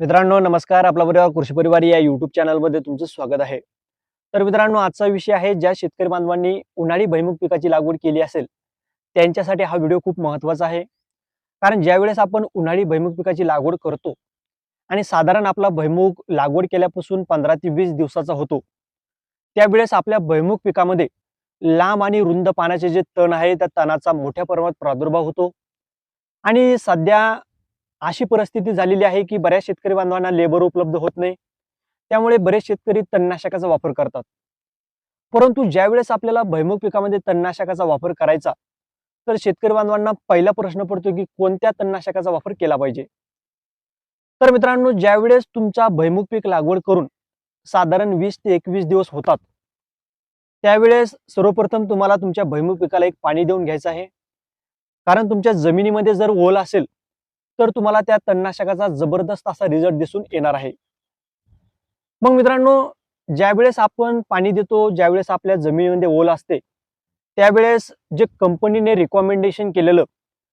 मित्रांनो नमस्कार. आपला परिवार कृषी परिवार या युट्यूब चॅनलमध्ये तुमचं स्वागत आहे. तर मित्रांनो आजचा विषय आहे ज्या शेतकरी बांधवांनी उन्हाळी भैमुख पिकाची लागवड केली असेल त्यांच्यासाठी हा व्हिडिओ खूप महत्त्वाचा आहे. कारण ज्यावेळेस आपण उन्हाळी भैमुख पिकाची लागवड करतो आणि साधारण आपला भैमुख लागवड केल्यापासून पंधरा ते वीस दिवसाचा होतो त्यावेळेस आपल्या भैमुख पिकामध्ये लांब आणि रुंद पाण्याचे जे तण आहे त्या तणाचा मोठ्या प्रमाणात प्रादुर्भाव होतो. आणि सध्या अशी परिस्थिती झालेली आहे की बऱ्याच शेतकरी बांधवांना लेबर उपलब्ध होत नाही. त्यामुळे बरेच शेतकरी तणनाशकाचा वापर करतात. परंतु ज्यावेळेस आपल्याला भैमुख पिकामध्ये तणनाशकाचा वापर करायचा तर शेतकरी बांधवांना पहिला प्रश्न पडतो की कोणत्या तणनाशकाचा वापर केला पाहिजे? तर मित्रांनो ज्यावेळेस तुमचा भैमुख पीक लागवड करून साधारण वीस ते एकवीस दिवस होतात त्यावेळेस सर्वप्रथम तुम्हाला तुमच्या भैमुख पिकाला एक पाणी देऊन घ्यायचं आहे. कारण तुमच्या जमिनीमध्ये जर ओल असेल तर तुम्हाला त्या तणनाशकाचा जबरदस्त असा रिझल्ट दिसून येणार आहे. मग मित्रांनो ज्यावेळेस आपण पाणी देतो ज्यावेळेस आपल्या जमिनीमध्ये ओल असते त्यावेळेस जे कंपनीने रिकमेंडेशन केलेलं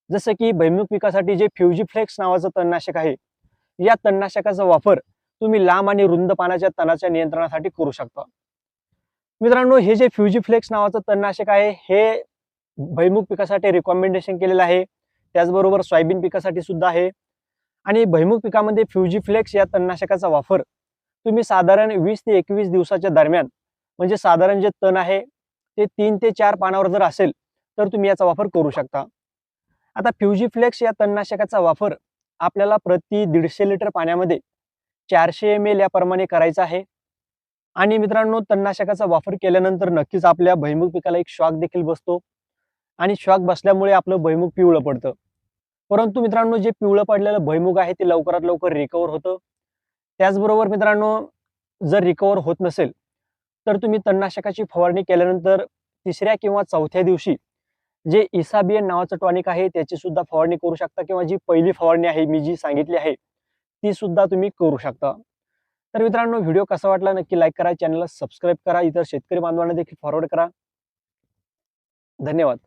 जसं की भैमुख पिकासाठी जे फ्युजीफ्लेक्स नावाचं तणनाशक आहे या तणनाशकाचा वापर तुम्ही लांब आणि रुंद पानाच्या तणाच्या नियंत्रणासाठी करू शकता. मित्रांनो हे जे फ्युजीफ्लेक्स नावाचं तणनाशक आहे हे भैमुख पिकासाठी रिकॉमेंडेशन केलेलं आहे. त्याचबरोबर सोयाबीन पिकासाठी सुद्धा आहे. आणि भैमुख पिकामध्ये फ्युजीफ्लेक्स या तणनाशकाचा वापर तुम्ही साधारण वीस ते एकवीस दिवसाच्या दरम्यान म्हणजे साधारण जे तण आहे ते तीन ते चार पानावर जर असेल तर तुम्ही याचा वापर करू शकता. आता फ्युजीफ्लेक्स या तणनाशकाचा वापर आपल्याला प्रति दीडशे लिटर पाण्यामध्ये चारशे एम एल याप्रमाणे करायचा आहे. आणि मित्रांनो तणनाशकाचा वापर केल्यानंतर नक्कीच आपल्या भैमुख पिकाला एक शॉक देखील बसतो. आणि शॉक बसल्यामुळे आपलं भैमुख पिवळं पडतं. परंतु मित्रांनो जे पिवळं पडलेलं भैमुख आहे ते लवकरात लवकर रिकवर होतं. त्याचबरोबर मित्रांनो जर रिकवर होत नसेल तर तुम्ही तणनाशकाची फवारणी केल्यानंतर तिसऱ्या किंवा चौथ्या दिवशी जे इसाबियन नावाचं टॉनिक आहे त्याची सुद्धा फवारणी करू शकता किंवा जी पहिली फवारणी आहे मी जी सांगितली आहे ती सुद्धा तुम्ही करू शकता. तर मित्रांनो व्हिडिओ कसा वाटला नक्की लाईक करा चॅनलला सबस्क्राईब करा इतर शेतकरी बांधवांना देखील फॉरवर्ड करा. धन्यवाद.